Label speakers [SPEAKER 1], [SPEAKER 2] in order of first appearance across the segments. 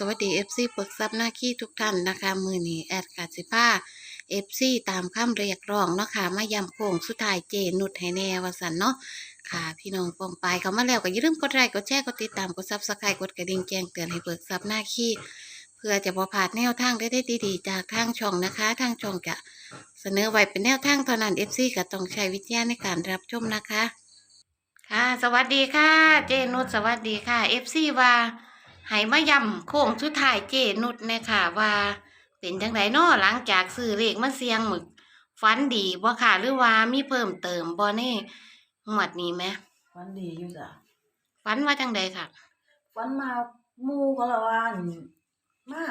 [SPEAKER 1] สวัสดีเอฟซีปรึกซับหน้าขี้ทุกท่านนะคะ มือนี้แอดกาสิผ้าเอฟซีตามคำเรียกร้องเนาะค่ะมายำโค้งสุดท้ายเจนุดให้แน่วสันเนาะค่ะ พี่น้องปองไปเขามาแล้วก็อย่าลืมกดไลค์กดแชร์กดติดตามกดซับสไครต์กดกระดิ่งแจ้งเตือนให้เบิกซับหน้าขี้เพื่อจะบ่พลาดแนวทางได้ได้ดีๆ จากทางช่องนะคะ ทางช่องจะเสนอไว้เป็นแนวทางเท่านั้นเอฟซีก็ต้องใช้วิจารณ์ในการรับชมนะคะ ค่ะ สวัสดีค่ะ เจนุชสวัสดีค่ะเอฟซีว่า ให้มายำโค้งสุดท้ายเจนุชเนี่ยค่ะ ว่าเป็นจังไดน้อหลังจากซื้อเลขมาเสียงหมึกฝันดีบ่ค่ะ หรือว่ามีเพิ่มเติมบ่ในหมวดนี้ไหม
[SPEAKER 2] ฝันดีอยู่จ้ะ
[SPEAKER 1] ฝันว่าจังใดค่ะ
[SPEAKER 2] ฝันมาหมู่ก็ละว่าอั่นมา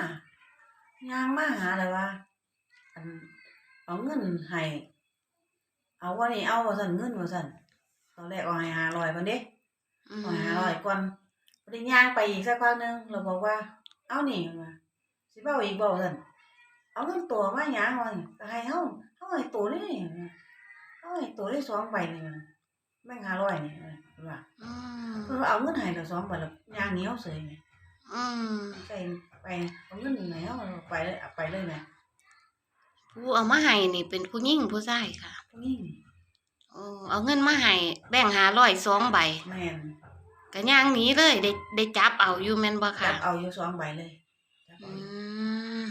[SPEAKER 2] ยางมาหาเลยว่าอันเอาเงินให้เอาว่านี่เอาว่าสั่นเงินว่าสั่นตอนแรกเอาให้ห้าร้อยก่อนเด้
[SPEAKER 1] อื
[SPEAKER 2] เอาให้ห้าร้
[SPEAKER 1] ม
[SPEAKER 2] อยก่อน พอได้ย่างไปอีกสักพักหนึงเราบอกว่า เอานี่มาสิเบ้าอีกบ่สั่นเอาเงินตัวมาหยังว่าก็ให้เฮาเฮาให้ตัวนี่เฮาให้ตัวนี่สองใบนี่นะแม่งห้าร้อยนี่ว่า
[SPEAKER 1] อืม
[SPEAKER 2] เพิ่นว่าเอาเงินให้เราสองใบแล้วย่างเหนียวเสยไง
[SPEAKER 1] อืม
[SPEAKER 2] ใส่ไปเอาเงินไหนเอาไปเลยเอาไปเลยนะ
[SPEAKER 1] ผู้เอามาให้นี่เป็นผู้หญิงผู้ชายค่ะ
[SPEAKER 2] พวกนี้
[SPEAKER 1] โอ้เอาเงินมาให้แบ่งหาร้อยสองใบ
[SPEAKER 2] แม่น
[SPEAKER 1] ก็ย่างหนีเลยได้ได้จับเอาอยู่แม่นบ่
[SPEAKER 2] จั
[SPEAKER 1] ค่ะ
[SPEAKER 2] บเอาอยู่สองใบเลยจับ
[SPEAKER 1] อื
[SPEAKER 2] เอา
[SPEAKER 1] ม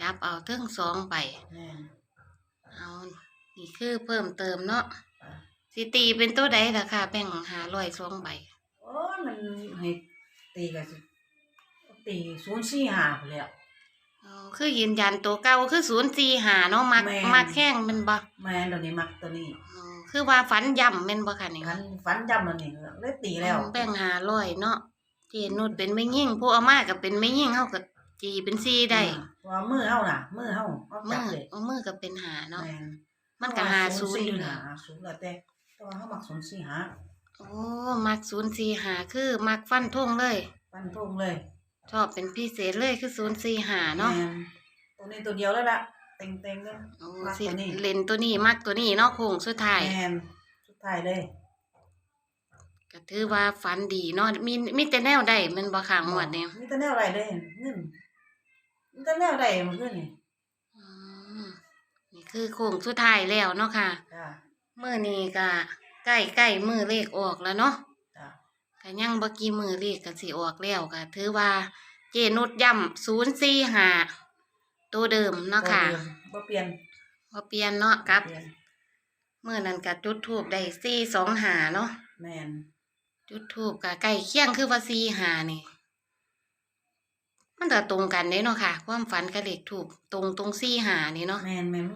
[SPEAKER 1] จับเอาเทั้งสองใบ
[SPEAKER 2] แม่น
[SPEAKER 1] เอานี่คือเพิ่มเติมเนาะ
[SPEAKER 2] อะ
[SPEAKER 1] สิตีเป็นตัวใดล่ะค่ะแบ่งหาร้อยสองใบ
[SPEAKER 2] โอ้ยมันให้ตีกันสิตีศูนย์สี่ห้าไปแล้ว
[SPEAKER 1] อ๋อคือยืนยันตัวเก่าคือศูนย์สี่หาเนาะมัก
[SPEAKER 2] แม่น
[SPEAKER 1] มักแข้งแมันบ่
[SPEAKER 2] แม่นตัวนี้มักตัวนี้
[SPEAKER 1] อ๋อ คือว่าฝันย่ำแม่นบ่ค่ะนี่
[SPEAKER 2] ฝันฝันจำตัวนี้เลยตีแล้ว
[SPEAKER 1] อืมแบ่งหาร้อยเนาะเจนุดเป็นไม่ยิ่งผู้เอามาก็เป็นไม่ยิ่งเฮาก็จีเป็นสี่ได้
[SPEAKER 2] อ่าว่ามือเฮาน่ะมือเฮาเฮา
[SPEAKER 1] มื
[SPEAKER 2] จับ
[SPEAKER 1] อ
[SPEAKER 2] เลย
[SPEAKER 1] เอามือก็เป็นหาเนาะ
[SPEAKER 2] แม่น
[SPEAKER 1] มันก็หาศูนย์อยู่
[SPEAKER 2] หา
[SPEAKER 1] นะ
[SPEAKER 2] ศูนย์แล้วแต่แต่ว่าเฮามักศูนย์สี่ห้า
[SPEAKER 1] โอ้มักศูนย์สี่หาคือมักฟันทงเลย
[SPEAKER 2] ฟันธงเลย
[SPEAKER 1] ชอบเป็นพิเศษเลยคือศูนย์สี่หาเนาะ
[SPEAKER 2] แม่ตัวนี้ตัวเดียวแล้วล่ะเต็งเต็งๆเลย
[SPEAKER 1] โอ้
[SPEAKER 2] มัก
[SPEAKER 1] สิ
[SPEAKER 2] ตัวนี้
[SPEAKER 1] เล่นตัวนี้มักตัวนี้เนาะโค้งสุดท้าย
[SPEAKER 2] แมนสุดท้ายเลย
[SPEAKER 1] ก็ถือว่าฝันดีเนาะมีมีแต่แนวใดแมันบ่ข้างหมวดเนี่ย
[SPEAKER 2] มีแต่แนวอะไรเลยเงินมีแต่แนวใดมันขึ้นนี่
[SPEAKER 1] อืมนี่คือโค้งสุดท้ายแล้วเนาะค่ะ
[SPEAKER 2] จ้า
[SPEAKER 1] มื้อนี้ก็ใกล้ใกล้มือเลขออกแล้วเนาะ
[SPEAKER 2] จ้า
[SPEAKER 1] ก็ยังบ่กี่มือเลขก็สิออกแล้วก็ถือว่าเจนุดย่ำศูนย์สี่หา ตัวเดิมเนาะค่ะ
[SPEAKER 2] บ่เปลี่ยน
[SPEAKER 1] บ่เปลี่ยนเนาะกับ
[SPEAKER 2] เปลี่ยน
[SPEAKER 1] มื้อนั้นก็จุดทูบได้สี่สองหาเนาะ
[SPEAKER 2] แมน
[SPEAKER 1] จุดทูบก็ใกล้เคียงคือว่าสี่หานี่มันก็ตรงกันเด้เนาะค่ะ ความฝันกับเลขทูบตรงตรงสี่หานี่เนาะ
[SPEAKER 2] แมนแมน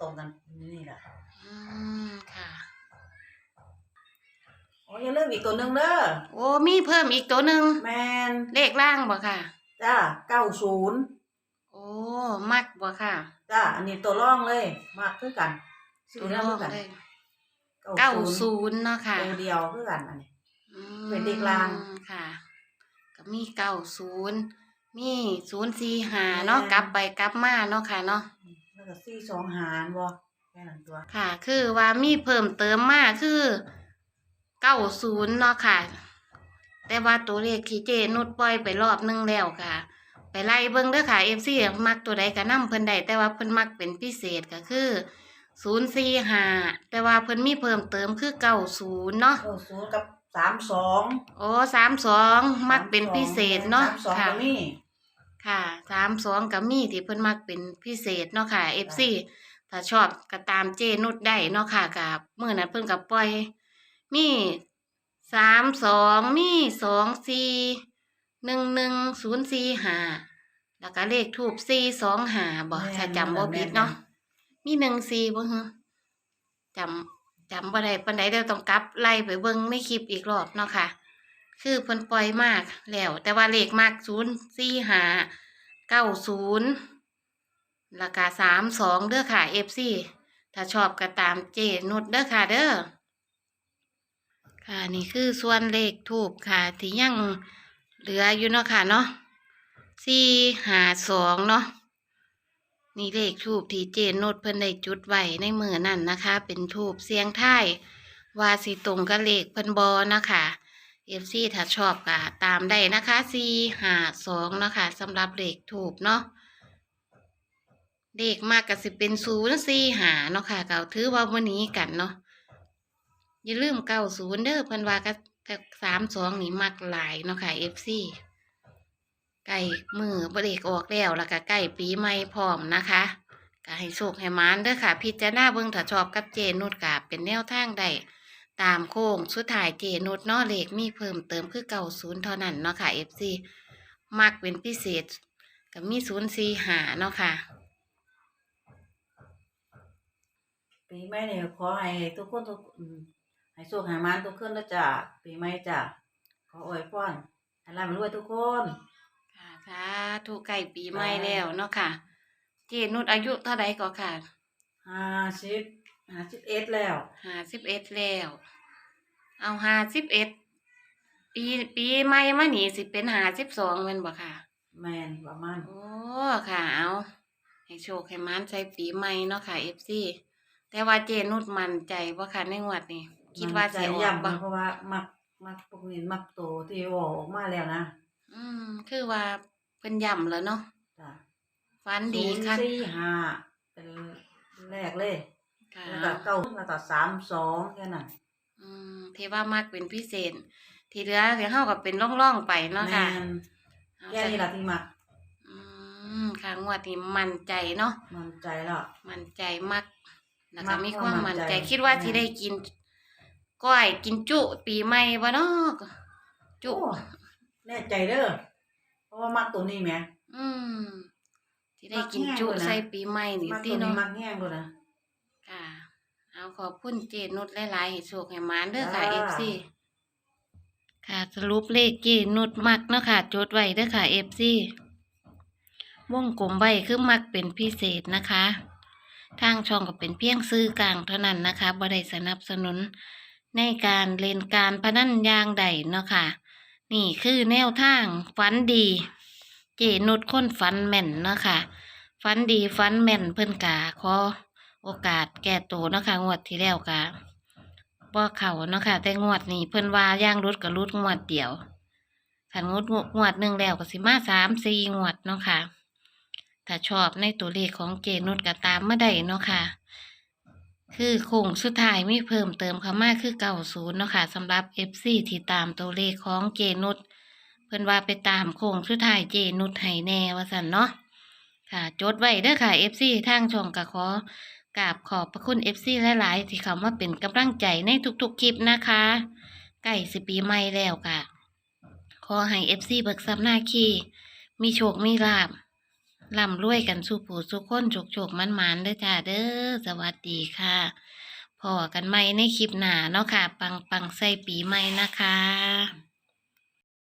[SPEAKER 2] ตรงกันนี่แหละ
[SPEAKER 1] อืมค่ะ
[SPEAKER 2] โอ้ยอย่าลืมอีกตัวหนึงเด้อ
[SPEAKER 1] โอ้มีเพิ่มอีกตัวหนึ่ง
[SPEAKER 2] แมน
[SPEAKER 1] เลขล่างบ่ค่ะ
[SPEAKER 2] จ้าเก้าศูนย์
[SPEAKER 1] โอ้มักบ่ค่ะ
[SPEAKER 2] จ้าอันนี้ตัวร่องเลย มากคือกันซื้
[SPEAKER 1] ตัว
[SPEAKER 2] แล้
[SPEAKER 1] ร
[SPEAKER 2] ว
[SPEAKER 1] อ
[SPEAKER 2] คื
[SPEAKER 1] ง
[SPEAKER 2] อกัน
[SPEAKER 1] เลย
[SPEAKER 2] เก้า
[SPEAKER 1] เก้า
[SPEAKER 2] ศูนย์
[SPEAKER 1] ศูนย์เนาะค่ะ
[SPEAKER 2] ตัวเดียวคือกันอันนี้
[SPEAKER 1] อืม
[SPEAKER 2] เป็นเลขล่าง
[SPEAKER 1] ค่ะ ก็มีเก้าศูนย์มีศูนย์สี่หาเนาะกลับไปกลับมาเนาะค่ะเนาะ
[SPEAKER 2] แล้วก็สี่สองหารบ่แค่นั้นตัว
[SPEAKER 1] ค่ะ คือว่ามีเพิ่มเติมมาคือเก้าศูนย์เนาะค่ะ แต่ว่าตัวเลขที่เจนุดปล่อยไปรอบนึงแล้วค่ะ ไปไล่เบิ่งเด้อค่ะเอฟซีมักตัวใดก็นํเพิ่นได้แต่ว่าเพิ่นมักเป็นพิเศษก็คือศูนย์สี่หาแต่ว่าเพิ่นมีเพิ่มเติมคือเก้าศูนย์เนาะ
[SPEAKER 2] เก้าศูนย์กับสามสอง
[SPEAKER 1] โอ้สามสองมักเป็นพิเศษเนาะ
[SPEAKER 2] สามสอง
[SPEAKER 1] ค่ะ
[SPEAKER 2] ก็มี
[SPEAKER 1] ค่ะสามสองกับมีที่เพิ่นมักเป็นพิเศษเนาะค่ะเอฟซีถ้าชอบก็ตามเจนุดได้เนาะค่ะกับเมื่อนั้นเพิ่นกับปล่อย มีสามสองมีสองสี่ หนึ่งหนึ่งศูนย์สี่ห้าแล้วก็เลขทูบสี่สองห้าบ่ถ้าจำบ่ผิดเนาะมีหนึ่งสี่บ่ฮะจำจำบ่ได้ปานใดเดี๋ยวต้องกลับไล่ไปเบิ่งในคลิปอีกรอบเนาะค่ะ คือเพิ่นปล่อยมากแล้ว แต่ว่าเลขมากศูนย์สี่ห้าเก้าศูนย์ราคาสามสองเด้อค่ะเอฟซีถ้าชอบก็ตามเจนุดเด้อค่ะเด้อ ค่ะนี่คือส่วนเลขทูบค่ะ ที่ยัง เหลืออยู่เนาะค่ะเนาะสี่หาสองเนาะนี่เลขทูบที่เจนุดเพิ่นได้จุดไว้ในมือนั่นนะคะ เป็นทูบเสียงไทยวาสิตรงกับเลขเพิ่นบอนะคะเอฟซีถ้าชอบก็ตามได้นะคะสี่หาสองเนาะค่ะสำหรับเลขถูกเนาะเลขมากก็สิเป็นศูนย์สี่หาเนาะค่ะก็ถือว่าวันนี้กันเนาะอย่าลืมเก้าศูนย์เด้อเพิ่นว่าก็ สามสองนี่มักหลายเนาะค่ะเอฟซีใกล้มือบเลขออกแล้วแล้วก็ใกล้ปีใหม่พร้อมนะคะก็ให้โชคให้มานเด้อค่ะ พิจารณาเบิ่งถ้าชอบกับเจนุดกาเป็นแนวทางได้ตามโค้งสุดท้ายเจนุดเนาะเลขมีเพิ่มเติมคือเก่าศูนย์เท่านั้นเนาะค่ะ FC มักเป็นพิเศษก็มีศูนย์สี่หาเนาะค่ะ
[SPEAKER 2] ปีใหม่เนี่ยขอให้ทุกคนทุก ให้โชคให้หมานทุกคนนะจ้ะปีใหม่จ้ะขออวยพรให้ร่ำรวยทุกคน
[SPEAKER 1] ค่ะสาธุใกล้ปีใหม่แล้วเนาะค่ะ เจนุดอายุเท่าใดก็ค่ะ
[SPEAKER 2] ห้าสิบห้าสิบเอ็ดแล้ว
[SPEAKER 1] ห้าสิบเอ็ดแล้ว เอาห้าสิบเอ็ดปีปีใหม่มานี่สิเป็นห้าสิบสองเป็นบ่ค่ะ
[SPEAKER 2] แมนประมาณ
[SPEAKER 1] โอ้ค่ะเอาให้โชคให้หมานใส่ปีใหม่เนาะค่ะ FC แต่ว่าเจนุดมั่นใจว่าค่ะในงวดนี้ คิดว่า
[SPEAKER 2] ใจ
[SPEAKER 1] สิออก
[SPEAKER 2] ย่ำ
[SPEAKER 1] บ่
[SPEAKER 2] เพราะว่า มักมักพวกนี้มักโตที่ออกออกมาแล้วนะ
[SPEAKER 1] อืมคือว่าเป็นย่ำแล้วเนาะ
[SPEAKER 2] จ้ะ
[SPEAKER 1] ฟันดีค่ะ
[SPEAKER 2] ศูนย์สี่ห้าเป็นแรกเลย
[SPEAKER 1] ค่ะ
[SPEAKER 2] แล้วก็เก้าแล้วก็สามสองแค่นั้น
[SPEAKER 1] อืมที่ว่ามากเป็นพิเศษ ที่เหลือเดี๋ยวเฮาก็เป็นร่องๆไปเนาะ
[SPEAKER 2] แม
[SPEAKER 1] ค่ะ
[SPEAKER 2] น
[SPEAKER 1] เอา
[SPEAKER 2] แค่นี้ละที่มัก
[SPEAKER 1] อืมค่ะงวดนี้มั่นใจเนาะ
[SPEAKER 2] มันใจแล้ว
[SPEAKER 1] มั่นใจมากแล้ว
[SPEAKER 2] มั
[SPEAKER 1] ก็
[SPEAKER 2] ก
[SPEAKER 1] มีความ
[SPEAKER 2] มั่
[SPEAKER 1] มั่น
[SPEAKER 2] น
[SPEAKER 1] ใจ
[SPEAKER 2] ใจ
[SPEAKER 1] คิดว่า
[SPEAKER 2] แม่
[SPEAKER 1] สิได้กิน ก้อยกินจุ ปีใหม่บ่เนาะจุ
[SPEAKER 2] โอ้แน่ใจเด้อเพราะว่ามักตัวนี้แหม
[SPEAKER 1] อืมสิได้กิน
[SPEAKER 2] มักแห้ง
[SPEAKER 1] จุ
[SPEAKER 2] เลยนะ
[SPEAKER 1] ใส่ปีใหม่นี่
[SPEAKER 2] มัก
[SPEAKER 1] ติ
[SPEAKER 2] ตัวนี้
[SPEAKER 1] เนาะ
[SPEAKER 2] มักแห้งด้วยนะ
[SPEAKER 1] ค่ะ เอาขอบคุณเจนุชหลายๆให้โชคให้หมานเด้อค่ะ
[SPEAKER 2] จ้า
[SPEAKER 1] FC ค่ะสรุปเลขเจนุชมักเนาะค่ะจดไว้เด้อค่ะ FC วงกลมไว้คือมักเป็นพิเศษนะคะ ทางช่องก็เป็นเพียงซื้อกลางเท่านั้นนะคะบ่ได้สนับสนุน ในการเล่นการพนันยางใดเนาะค่ะ นี่คือแนวทางฝันดี เจนุชคนฝันแม่นเนาะค่ะฝันดีฝันแม่นเพิ่นกาขอโอกาสแก้ตัวเนาะค่ะงวดที่แล้วกะบ่เข่าเนาะค่ะ แต่งวดนี้เพิ่นว่าย่างรุดกับรุดงวดเดียวขันงวดงวดหนึ่งแล้วก็สิมาสามสี่งวดเนาะค่ะถ้าชอบในตัวเลขของเจนุชก็ตามมาได้เนาะค่ะ คือโค้งสุดท้ายมีเพิ่มเติมเข้ามาคือเก่าศูนย์เนาะค่ะสำหรับ FC ที่ตามตัวเลขของเจนุชเพิ่นว่าไปตามโค้งสุดท้ายเจนุชให้แน่ว่าซั่นเนาะค่ะจดไว้เด้อค่ะ FC ทางช่องก็ขอกราบขอบพระคุณ FC หลายๆ ที่เข้ามาเป็นกำลังใจในทุกๆคลิปนะคะใกล้สิปีใหม่แล้วค่ะ ขอให้ FC เบิกซับหน้าคีมีโชคมีลาบ ล่ำรวยกันสู่ผู้สุขคนโฉกโฉกมันมันเด้อจ้าเด้อสวัสดีค่ะพอกันใหม่ในคลิปหน้าเนาะค่ะ ปังปังใส่ปีใหม่นะคะ